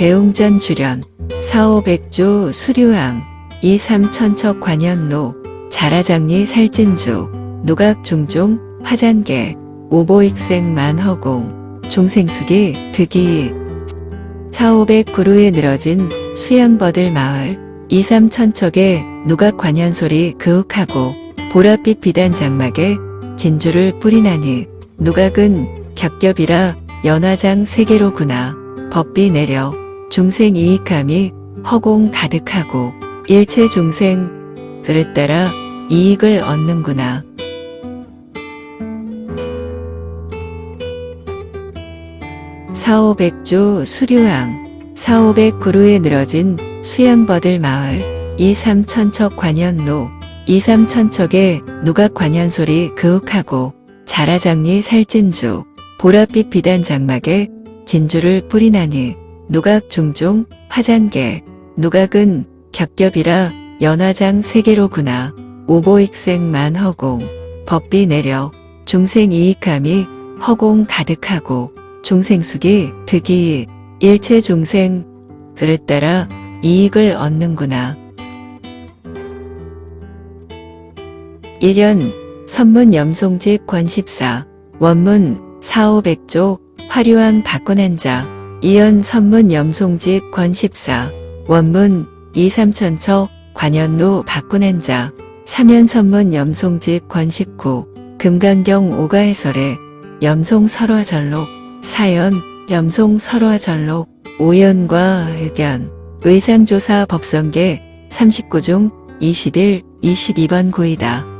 대웅전 주련, 사오백조 수류항, 이삼천척 관현로, 자라장리 살진주, 누각중종, 화잔계, 오보익생 만허공, 중생수기, 득이, 사오백 구루에 늘어진 수양버들 마을, 이삼천척에 누각 관현소리 그윽하고, 보랏빛 비단 장막에 진주를 뿌리나니, 누각은 겹겹이라 연화장 세계로구나. 법비 내려 중생 이익함이 허공 가득하고 일체 중생 그릇 따라 이익을 얻는구나. 사오백조 수류항 사오백 구루에 늘어진 수양버들 마을 이삼천척 관현로 이삼천척에 누각 관현소리 그윽하고 자라장리 살진주 보랏빛 비단 장막에 진주를 뿌리나니 누각 중종 화잔계. 누각은 겹겹이라 연화장 세계로구나. 오보익생 만 허공. 법비 내려. 중생 이익함이 허공 가득하고. 중생숙이 득이 일체 중생. 그릇 따라. 이익을 얻는구나. 1년 선문 염송집 권십사. 원문 사오백조 화류한 박군한자 이연 선문 염송집 권십사 원문 이삼천처 관현로 박군한자 삼연 선문 염송집 권십구 금강경 오가해설에 염송 설화전록 사연 염송 설화전록 오연과 의견 의상조사 법성계 39중 21, 22번 고이다.